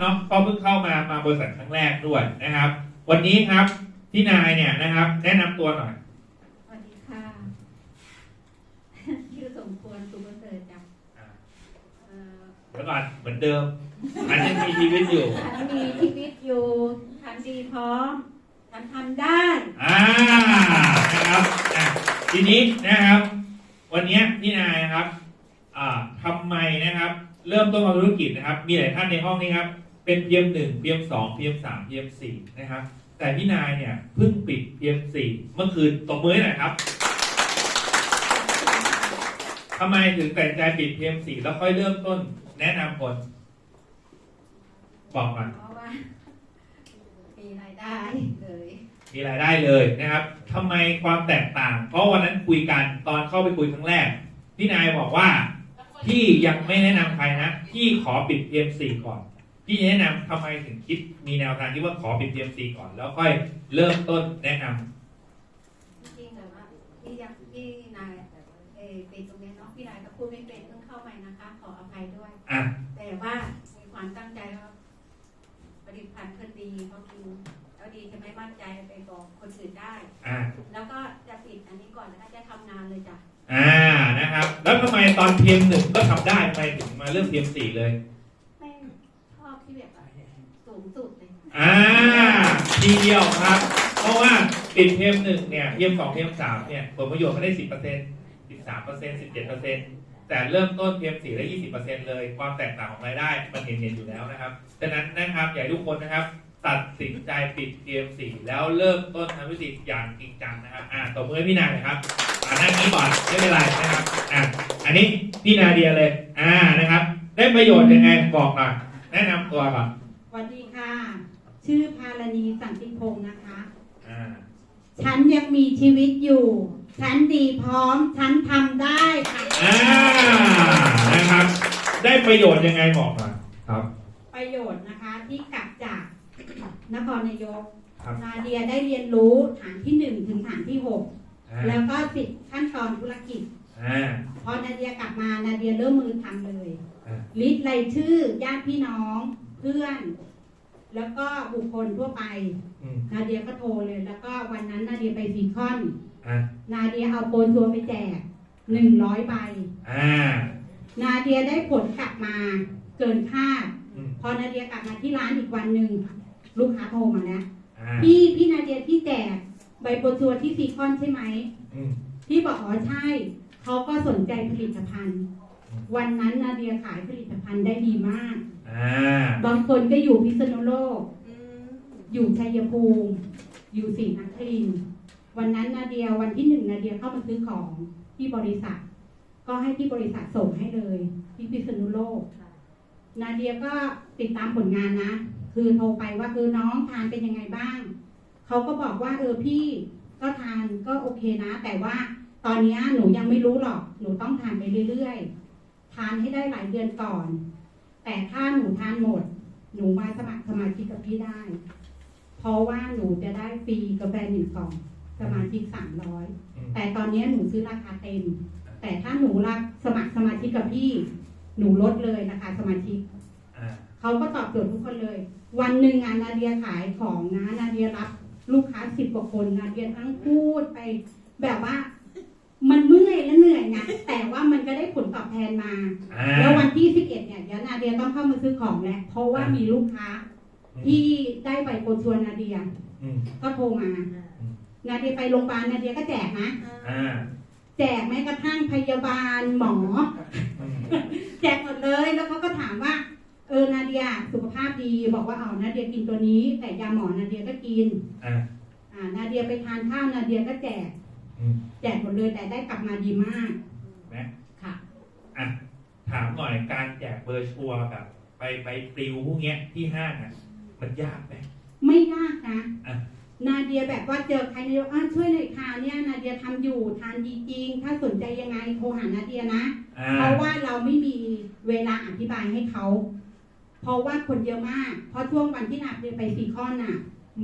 เนาะเพราะเพิ่งเข้ามามาบริษัทครั้งแรกด้วยนะครับ วันนี้ครับพี่นายเนี่ยนะครับ แนะนำตัวหน่อยสวัสดีค่ะชื่อสมควรสุประเสริฐจ้ะอ่าเอ่อเดี๋ยวก่อนเหมือนเดิมอันยังมีชีวิตอยู่ฉันมีชีวิตอยู่ฉันดีพร้อมฉันทำได้อ่านะครับอะทีนี้นะครับ วันนี้พี่นายนะครับอ่าทำไมนะครับ เริ่มต้นทำธุรกิจนะครับ มีหลายท่านในห้องนี้ครับ เป็นเพียมหนึ่งเพียมสองเพียมสามเพียมสี่นะครับ แต่พี่นายเนี่ยเพิ่งปิดเพียมสี่เมื่อคืนตบมือให้หน่อยครับทำไมถึงตัดสินใจปิดเพียมสี่แล้วค่อยเริ่มต้น แนะนำคนบอกมาเพราะว่า มีรายได้เลยมีรายได้เลยนะครับ ทำไมความแตกต่าง เพราะวันนั้นคุยกันตอนเข้าไปคุยครั้งแรก พี่นายบอกว่า พี่ยังไม่แนะนำใครนะ พี่ขอปิด PM4 ก่อน พี่แนะนำทำไมถึงคิดมีแนวทางที่ว่าขอปิด PM4 ก่อนแล้วค่อยเริ่มต้นแนะนำจริงๆแต่ว่าพี่ยังพี่นายเออปิดตรงนี้เนาะพี่นายก็พูดไม่เป็นเพิ่งเข้าไปนะคะ ขออภัยด้วยอะแต่ว่ามีความตั้งใจว่าผลิตภัณฑ์เพื่อนดีเขากินแล้วดีจะไม่มั่นใจไปบอกคนอื่นได้อะแล้วก็จะปิดอันนี้ก่อนแล้วก็จะทำงานเลยจ้ะอ่านะครับ แล้วทำไมตอน PM1 ก็ทำได้ทำไมถึงมาเริ่ม PM4 เลยไม่ชอบที่แบบสูงสุดเลย อ่าทีเดียวครับ เพราะว่าปิด PM1 เนี่ย PM2 PM3 เทมสามเนี่ยผลประโยชน์ได้สิบเปอร์เซ็นต์ปิดสาม่ได้10% 13% 17%แต่เริ่มต้น PM4 ได้20%เปอร์เซ็นต์เลย ความแตกต่างของรายได้มันเห็นเห็นอยู่แล้วนะครับดังนั้นนะครับอยากให้ทุกคนนะครับ ตัดสินใจปิด PM4 แล้วเริ่มต้นทำวิธีอย่างจริงจังนะครับอ่าตบมือให้พี่นายหนะครับอ่านั่งนี้ก่อนไม่เป็นไรนะครับอ่าอันนี้พี่นาเดียเลยอ่านะครับ ได้ประโยชน์ยังไงบอกมาแนะนำตัวก่อนสวัสดีค่ะ ชื่อพาลณีสันติพงศ์นะคะ อ่า ฉันยังมีชีวิตอยู่ ฉันดีพร้อม ฉันทำได้ค่ะ อ่า นะครับ ได้ประโยชน์ยังไงบอกมาครับ ประโยชน์นะคะที่กลับจากนครนายก ครับ นาเดียได้เรียนรู้ฐานที่หนึ่งถึงฐานที่หกอ่าแล้วก็สิบขั้นตอนธุรกิจ อ่า พอนาเดียกลับมานาเดียเริ่มมือทำเลย อ่า ลิสต์รายชื่อญาติพี่น้อง เพื่อน แล้วก็บุคคลทั่วไป อืมนาเดียก็โทรเลย แล้วก็วันนั้นนาเดียไปซีคอน อ่านาเดียเอาโปรชัวร์ไปแจกหนึ่งร้อยใบ อ่านาเดียได้ผลกลับมาเกินคาด อืมพอนาเดียกลับมาที่ร้านอีกวันหนึ่งลูกค้าโทรมาแล้ว อ่าพี่พี่นาเดียที่แจกใบโปรชัวร์ที่ซีคอนใช่ไหม อืม พี่บอกอ๋อใช่ เขาก็สนใจผลิตภัณฑ์อืมวันนั้นนาเดียขายผลิตภัณฑ์ได้ดีมากอ่า บางคนก็อยู่พิษณุโลก อยู่ชัยภูมิอยู่ศรีนครินทร์วันนั้นนาเดียวันที่หนึ่งนาเดียเข้ามาซื้อของที่บริษัท ก็ให้ที่บริษัทส่งให้เลย ที่พิษณุโลก นาเดียก็ติดตามผลงานนะ คือโทรไปว่าเออน้องทานเป็นยังไงบ้าง เขาก็บอกว่าเออพี่ก็ทานก็โอเคนะ แต่ว่าตอนเนี้ยหนูยังไม่รู้หรอก หนูต้องทานไปเรื่อยๆ ทานให้ได้หลายเดือนก่อน แต่ถ้าหนูทานหมด หนูมาสมัครสมาชิกกับพี่ได้ เพราะว่าหนูจะได้ฟรีกาแฟหนึ่งกล่องสมาชิกสามร้อยอืมแต่ตอนเนี้ยหนูซื้อราคาเต็ม แต่ถ้าหนูรักสมัครสมาชิกกับพี่ หนูลดเลยราคาสมาชิกอ่าเขาก็ตอบโจทย์ทุกคนเลย วันหนึ่งงานนาเดียขายของนะนาเดียรับ ลูกค้าสิบกว่าคนนาเดียทั้งพูดไปแบบว่ามัน เมื่อยและเหนื่อยไงแต่ว่ามันก็ได้ผลตอบแทนมา อ่า แล้ววันที่สิบเอ็ดเนี่ยเดี๋ยวนาเดียต้องเข้ามาซื้อของแล้วเพราะว่ามีลูกค้า ที่ได้ใบโปรชวนนาเดียอืมก็โทรมาอืมนาเดียไปโรงพยาบาลนาเดียก็แจกนะ อ่าแจกแม้กระทั่งพยาบาลหมอ อืมแจกหมดเลยแล้วเขาก็ถามว่า เออนาเดียสุขภาพดี บอกว่าเอานาเดียกินตัวนี้ แต่ยาหมอนาเดียก็กิน อ่า อ่านาเดียไปทานข้าวนาเดียก็แจก อืมแจกหมดเลยแต่ได้กลับมาดีมากนะค่ะ อะถามหน่อยการแจกเบอร์ชัวร์กับไปไปปลิวพวกเนี้ยที่ห้างอะมันยากไหม ไม่ยากนะ อะ นาเดียแบบว่าเจอใครเนี่ยอะช่วยหน่อยค่ะเนี่ยนาเดียทำอยู่ทานดีจริง ถ้าสนใจยังไงโทรหานาเดียนะ อ่า เพราะว่าเราไม่มีเวลาอธิบายให้เขา เพราะว่าคนเยอะมาก เพราะช่วงวันที่นาเดียไปซีคอนน่ะ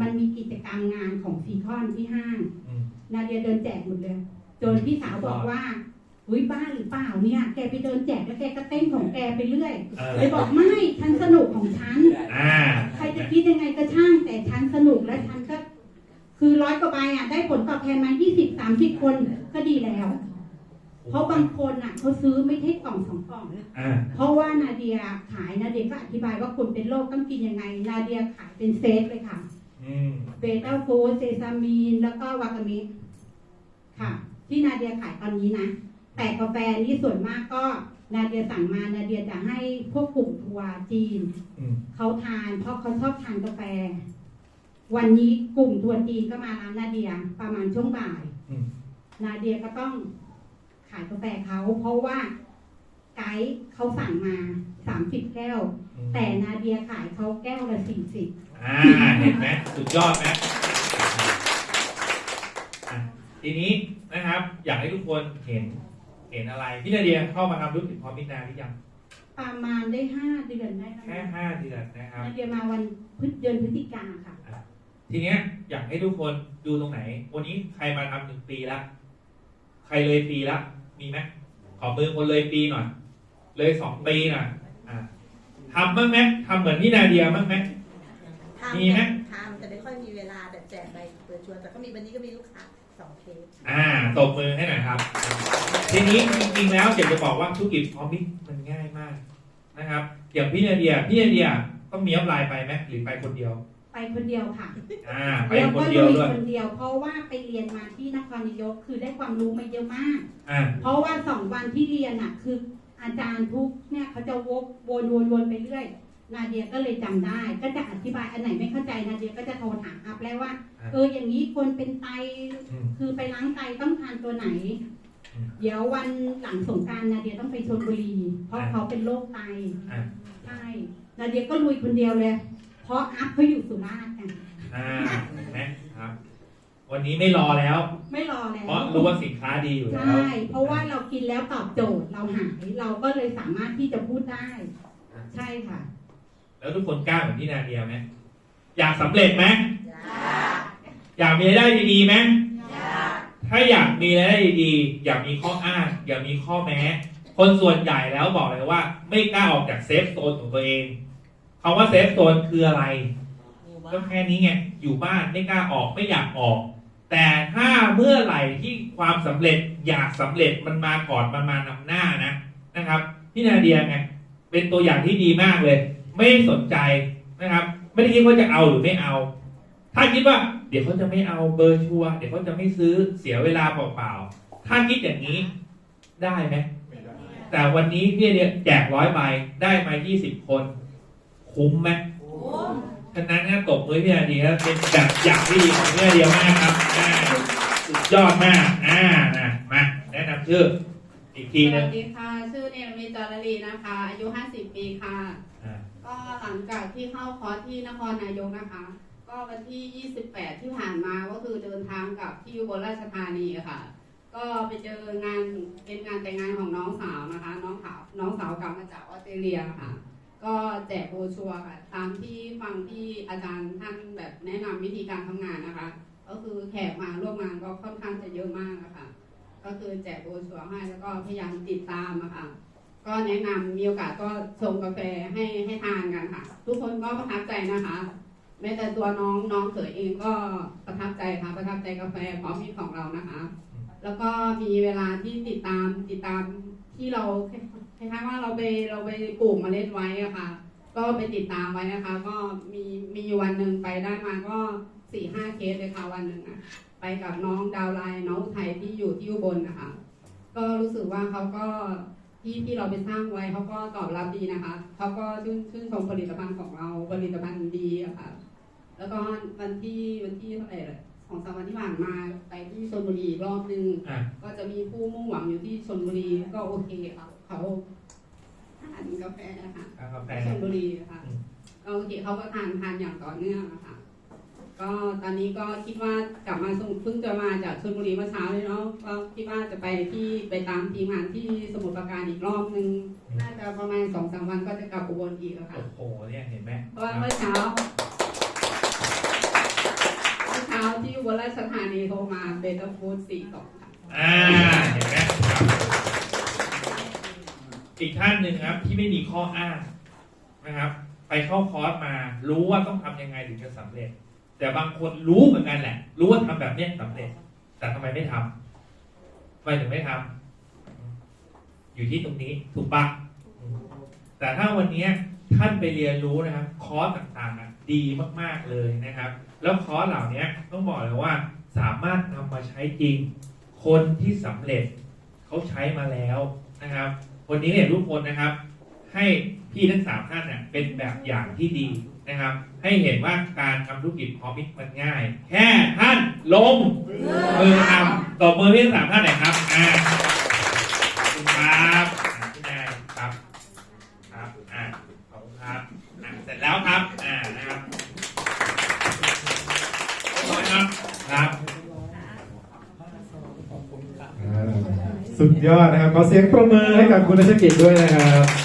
มันมีกิจกรรมงานของซีคอนที่ห้าง นาเดียเดินแจกหมดเลย จนพี่สาวบอกว่าอุ้ยบ้าหรือเปล่าเนี่ย แกไปเดินแจกแล้วแกก็เต้นของแกไปเรื่อย เลยบอกไม่ฉันสนุกของฉัน ใครจะคิดยังไงก็ช่าง แต่ฉันสนุกและฉันก็ คือร้อยกว่าใบอะได้ผลตอบแทนมายี่สิบสามสิบคนก็ดีแล้ว เพราะบางคนอะเขาซื้อไม่ใช่กล่องสองกล่องเพราะว่านาเดียขายนาเดียก็อธิบายว่าคนเป็นโรคต้องกินยังไง นาเดียขายเป็นเซตเลยค่ะ เบต้าฟูดเซซามีน แล้วก็วากามิค่ะ ที่นาเดียขายตอนนี้นะ แต่กาแฟนี่ส่วนมากก็นาเดียสั่งมานาเดียจะให้พวกกลุ่มทัวร์จีนอืมเขาทาน เพราะเขาชอบทานกาแฟ วันนี้กลุ่มทัวร์จีนก็มาร้านนาเดียประมาณช่วงบ่ายอืมนาเดียก็ต้องขายกาแฟเขาเพราะว่า ไกด์เขาสั่งมาสามสิบแก้วอืมแต่นาเดียขายเขาแก้วละสี่สิบอ่าเห็นไหมสุดยอดไหมอะทีนี้นะครับ อยากให้ทุกคนเห็นเห็นอะไรพี่นาเดียเข้ามาทำธุรกิจพร้อมมิตรนานหรือยังประมาณได้ห้าเดือนได้แล้วแค่นะห้าเดือนนะครับ นาเดียมาวันพฤศเดือนพฤศจิกาค่ะ ทีเนี้ยอยากให้ทุกคนดูตรงไหน วันนี้ใครมาทำหนึ่งปีละใครเลยปีละมีไหมขอมือคนเลยปีหน่อย เลยสองปีหน่อยอะทำบ้างไหมทำเหมือนพี่นาเดียบ้างไหม ทำมีไหม ทำแต่ไม่ค่อยมีเวลาแต่แจกใบเปิดชวนแต่ก็มีวันนี้ก็มีลูกค้าสองเคสอ่าตบมือให้หน่อยครับ ทีนี้จริงๆแล้วอยากจะบอกว่าธุรกิจพร้อมมิตรมันง่ายมากนะครับอย่างพี่นาเดียพี่นาเดียต้องมีอัพไลน์ไปไหมหรือไปคนเดียว ไปคนเดียวค่ะอ่า ไปแล้วคก็นลุเดียวยด้วยคนเดียว เพราะว่าไปเรียนมาที่นครนายกคือได้ความรู้มาเยอะมาก อ่า เพราะว่าสองวันที่เรียนอะ คือ อาจารย์ทุกเนี่ยเขาจะวกวนวนวนไปเรื่อยนาเดียก็เลยจำได้ ก็จะอธิบายอันไหนไม่เข้าใจนาเดียก็จะโทรถามอัพแล้วว่า เอออย่างนี้คนเป็นไตอืมคือไปล้างไตต้องทานตัวไหนอืมเดี๋ยววันหลังสงกรารนาเดียต้องไปชลบุรี เพราะอ่าเขาเป็นโรคไตอ่าใช่นาเดียก็ลุยคนเดียวเลย เพราะอัพเขาอยู่สุราษฎร์ไง วันนี้ไม่รอแล้ว ไม่รอแล้วเพราะรู้ว่าสินค้าดีอยู่แล้วใช่เพราะว่าเรากินแล้วตอบโจทย์เราหายเราก็เลยสามารถที่จะพูดได้ ใช่ค่ะ แล้วทุกคนกล้าเหมือนพี่นาเดียไหมอยากสำเร็จไหมจ้าอยากมีรายได้ดีๆไหมจ้าถ้าอยากมีรายได้ดีๆอย่ามีข้ออ้างอย่ามีข้อแม้ คนส่วนใหญ่แล้วบอกเลยว่า ไม่กล้าออกจากเซฟโซนของตัวเองคำว่าเซฟโซนคืออะไร ก็แค่นี้ไงอยู่บ้านไม่กล้าออกไม่อยากออก แต่ถ้าเมื่อไหร่ที่ความสำเร็จอยากสำเร็จมันมาก่อนมันมานำหน้านะนะครับพี่นาเดียไงเป็นตัวอย่างที่ดีมากเลย ไม่ได้สนใจนะครับ ไม่ได้คิดว่าจะเอาหรือไม่เอา ถ้าคิดว่า เดี๋ยวเขาจะไม่เอาเบอร์ชัวร์เดี๋ยวเขาจะไม่ซื้อเสียเวลาเปล่าๆถ้าคิดอย่างนี้ได้ไหมแต่วันนี้พี่นาเดียแจกร้อยใบได้มา20คน คุ้มไหม ฉะนั้นนะตบมือพี่นาดีครับเป็นแบบอย่างที่ดีของพี่นาเดียมากครับอ่าสุดยอดมากอ่านะมาแนะนำชื่ออีกทีสหนึวังสดีค่ะ ชื่อเนรมิตจารลีนะคะ อายุ 50 ปีค่ะ อ่าก็หลังจากที่เข้าคอร์สที่นครนายกนะคะ ก็วันที่ 28 ที่ผ่านมาก็คือเดินทางกลับที่อุบลราชธานีค่ะ ก็ไปเจองานเป็นงานแต่งงานของน้องสาวนะคะ น้องสาวน้องสาวกลับมาจากออสเตรเลียค่ะ ก็แจกโบชัวค่ะ ตามที่ฟังที่อาจารย์ท่านแบบแนะนำวิธีการทำงานนะคะ ก็คือแขกมาร่วมงานก็ค่อนข้างจะเยอะมากอะค่ะก็คือแจกโบชัวให้แล้วก็พยายามติดตามอะค่ะ ก็แนะนำมีโอกาสก็ส่งกาแฟให้ให้ทานกันค่ะ ทุกคนก็ประทับใจนะคะแม้แต่ตัวน้องน้องเขยเองก็ประทับใจค่ะ ประทับใจกาแฟพร้อมมิตรของเรานะคะ แล้วก็มีเวลาที่ติดตามติดตามที่เรา คล้ายๆว่าเราไปเราไปปลูกเมล็ดไว้อะค่ะ ก็ไปติดตามไว้นะคะ ก็มีมีอยู่วันหนึ่งไปได้มาก็สี่ห้าเคสเลยค่ะวันหนึ่งอะไปกับน้องดาวไลน์น้องอุทัยที่อยู่ที่อุบลนะคะ ก็รู้สึกว่าเขาก็ที่ที่เราไปสร้างไว้เขาก็ตอบรับดีนะคะเขาก็ชื่นชื่นชมผลิตภัณฑ์ของเราผลิตภัณฑ์ดีอะค่ะ แล้วก็วันที่วันที่เท่าไหร่เลยสองสามวันที่ผ่านมาไปที่ชลบุรีอีกรอบนึงอ่าก็จะมีผู้มุ่งหวังอยู่ที่ชลบุรีก็โอเคค่ะ เขาทานกาแฟนะคะกาแฟที่ชลบุรีค่ะอืมก็โอเคเขาก็ทานทานอย่างต่อเนื่องอะค่ะ ก็ตอนนี้ก็คิดว่ากลับมาสมุทรเพิ่งจะมาจากชลบุรีเมื่อเช้าเลยเนาะก็คิดว่าจะไปที่ไปตามทีมงานที่สมุทรปราการอีกรอบนึงน่าจะประมาณสองสามวันก็จะกลับอุบลอีกอะค่ะโอ้โหเนี่ยเห็นไหมเพราะว่าเมื่อเช้าเมื่อเช้าที่อุบลราชธานีโทรมาเบต้าฟูดสี่สองค่ะอ่าเห็นไหมครับ อีกท่านหนึ่งครับที่ไม่มีข้ออ้างนะครับ ไปเข้าคอร์สมา รู้ว่าต้องทำยังไงถึงจะสำเร็จ แต่บางคนรู้เหมือนกันแหละ รู้ว่าทำแบบเนี้ยสำเร็จ แต่ทำไมไม่ทำทำไมถึงไม่ทำอยู่ที่ตรงนี้ถูกปะแต่ถ้าวันนี้ท่านไปเรียนรู้นะครับ คอร์สต่างๆอะดีมากๆเลยนะครับ แล้วคอร์สเหล่านี้ต้องบอกเลยว่า สามารถนำมาใช้จริง คนที่สำเร็จเขาใช้มาแล้วนะครับ วันนี้เนี่ยทุกคนนะครับ ให้พี่ทั้งสามท่านเนี่ยเป็นแบบอย่างที่ดีนะครับ ให้เห็นว่าการทำธุรกิจพอมิตมันง่าย แค่ท่านลงมือทำตบมือพี่ทั้งสามท่านหน่อยครับอ่าขอบคุณครับอ่าพี่นายครับครับอ่าขอบคุณครับอ่าเสร็จแล้วครับอ่านะครับขอบคุณครับครับ อ่าสุด ยอดนะครับขอเสียงประเมินให้กับคุณรัชกิจด้วยนะครับ